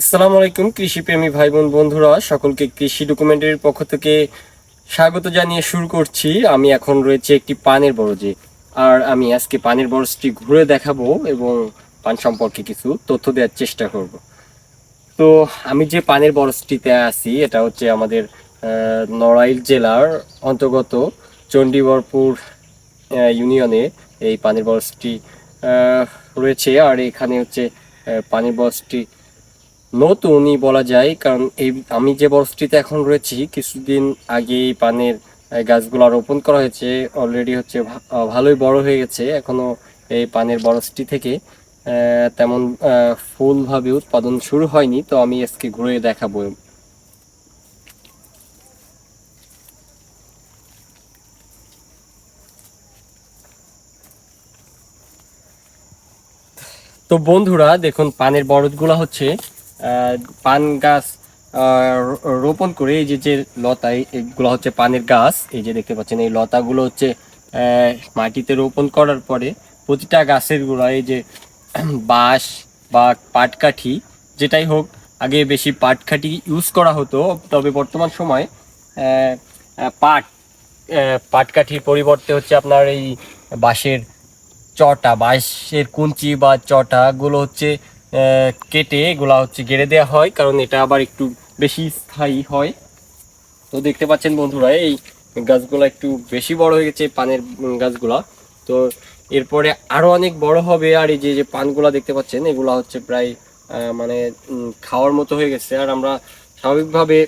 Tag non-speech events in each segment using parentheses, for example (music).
আসসালামু আলাইকুম, কৃষিপ্রেমী ভাই বোন বন্ধুরা, সকলকে কৃষি ডকুমেন্টারির পক্ষ থেকে স্বাগত জানিয়ে শুরু করছি। আমি এখন রয়েছে একটি পানের বরজে, আর আমি আজকে পানের বরজটি ঘুরে দেখাবো এবং পান সম্পর্কে কিছু তথ্য দেওয়ার চেষ্টা করব। তো আমি যে পানের বরজটিতে আছি, এটা হচ্ছে আমাদের নড়াইল জেলার অন্তর্গত চণ্ডীবরপুর ইউনিয়নে এই পানের বরজটি রয়েছে। আর এখানে হচ্ছে পানের বরজটি নতুনই বলা যায়, কারণ এই আমি যে বরজটিতে এখন রয়েছি, কিছুদিন আগে পানের গাছগুলো রোপণ করা হয়েছে অলরেডি হচ্ছে ভালোই বড় হয়ে গেছে, এখনও এই পানের বরজটি থেকে তেমন ফুলভাবে উৎপাদন শুরু হয়নি, তো আমি আজকে ঘুরে দেখাবো। তো বন্ধুরা, দেখুন, পানের বরজগুলো হচ্ছে পান গাছ রোপণ করে এই যে যে লতা, এই- এগুলো হচ্ছে পানের গাছ। এই যে দেখতে পাচ্ছেন, এই লতাগুলো হচ্ছে মাটিতে রোপণ করার পরে প্রতিটা গাছের গুঁড়া এই যে, (clears throat) বাঁশ বা পাটকাঠি, যেটাই হোক, আগে বেশি পাটকাঠি ইউজ করা হতো, তবে বর্তমান সময় পাট পাটকাঠির পরিবর্তে হচ্ছে আপনার এই বাঁশের চটা, বাঁশের কুঞ্চি বা চটা গুলো হচ্ছে কেটে এগুলা হচ্ছে গেড়ে দেওয়া হয়, কারণ এটা আবার একটু বেশি স্থায়ী হয়। তো দেখতে পাচ্ছেন বন্ধুরা, এই গাছগুলো একটু বেশি বড় হয়ে গেছে, পানের গাছগুলা। তো এরপরে আরও অনেক বড় হবে, আর এই যে যে পানগুলা দেখতে পাচ্ছেন, এগুলা হচ্ছে প্রায় মানে খাওয়ার মতো হয়ে গেছে। আর আমরা স্বাভাবিকভাবে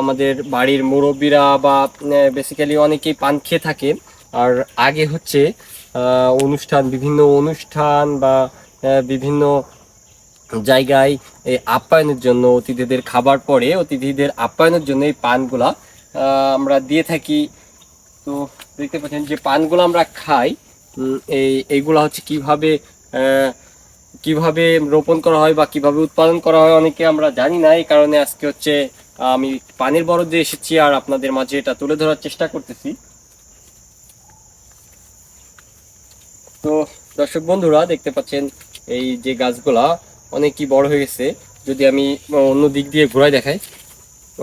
আমাদের বাড়ির মুরব্বীরা বা বেসিক্যালি অনেকেই পান খেয়ে থাকে। আর আগে হচ্ছে অনুষ্ঠান, বিভিন্ন অনুষ্ঠান বা বিভিন্ন জায়গায় এই আপ্যায়নের জন্য অতিথিদের খাবার পরে অতিথিদের আপ্যায়নের জন্য এই পানগুলা আমরা দিয়ে থাকি। তো দেখতে পাচ্ছেন যে পানগুলো আমরা খাই এই, এইগুলা হচ্ছে কীভাবে কীভাবে রোপণ করা হয় বা কীভাবে উৎপাদন করা হয় অনেকে আমরা জানি না, এই কারণে আজকে হচ্ছে, আমি পানির বরদে এসেছি আর আপনাদের মাঝে এটা তুলে ধরার চেষ্টা করতেছি। তো দর্শক বন্ধুরা, দেখতে পাচ্ছেন এই যে গাছগুলা অনেকই বড় হয়ে গেছে। যদি আমি অন্য দিক দিয়ে ঘোরায় দেখাই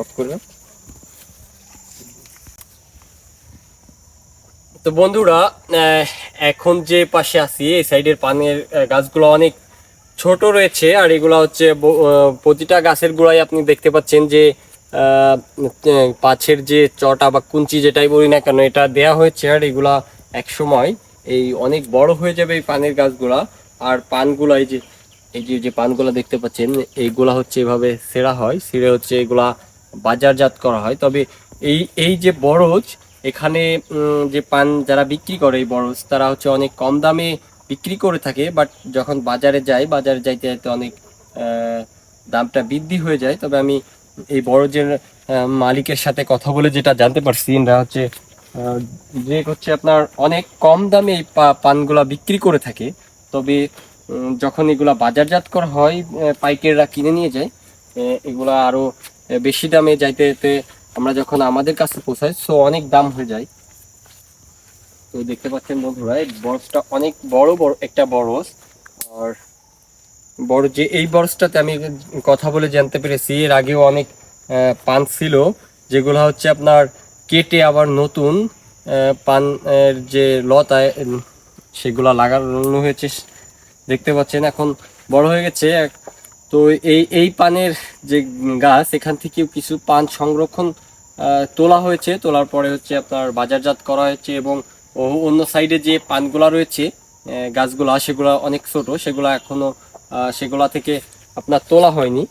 অফ করলাম তো বন্ধুরা এখন যে পাশে আছি, এই সাইডের পানের গাছগুলো অনেক ছোট রয়েছে, আর এগুলা হচ্ছে প্রতিটা গাছের গোড়ায় আপনি দেখতে পাচ্ছেন যে পাছের যে চটা বা কুঞ্চি যেটাই বলি না কেন, এটা দেয়া হয়েছে, আর এগুলা এক সময় এই অনেক বড় হয়ে যাবে এই পানের গাছগুলা। আর পানগুলা এই যে এই যে যে পানগুলা দেখতে পাচ্ছেন, এইগুলা হচ্ছে এভাবে সেরা হয়। সেরে হচ্ছে এগুলা বাজারজাত করা হয়। তবে এই এই যে বরজ, এখানে যে পান যারা বিক্রি করে এই বরজ, তারা হচ্ছে অনেক কম দামে বিক্রি করে থাকে, বাট যখন বাজারে যায়, বাজারে যাইতে যাইতে অনেক দামটা বৃদ্ধি হয়ে যায়। তবে আমি এই বরজের মালিকের সাথে কথা বলে যেটা জানতে পারছি, এরা হচ্ছে যে হচ্ছে আপনার অনেক কম দামে এই পানগুলা বিক্রি করে থাকে। তবে যখন এগুলা বাজারজাত করা হয় পাইকাররা কিনে নিয়ে যায় এগুলা আরও বেশি দামে যাইতে যেতে আমরা যখন আমাদের কাছে পৌঁছাই সো অনেক দাম হয়ে যায়। তো দেখতে পাচ্ছেন বন্ধুরা এই বরজটা অনেক বড় বড় একটা বরজ আর বড় যে এই বরজটাতে আমি কথা বলে জানতে পেরেছি এর আগেও অনেক পান ছিল যেগুলো হচ্ছে আপনার কেটে আবার নতুন পান যে লতা উম, সেগুলা লাগানো হয়েছে দেখতে পাচ্ছেন, এখন বড় হয়ে গেছে। তো এই এই পানের যে গাছ, এখান থেকেও কিছু পান সংরক্ষণ তোলা হয়েছে। তোলার পরে হচ্ছে আপনার বাজারজাত করা হয়েছে এবং অন্য সাইডে যে পানগুলা রয়েছে গাছগুলা, সেগুলা অনেক ছোট, সেগুলা এখনও সেগুলা থেকে আপনার তোলা হয়নি।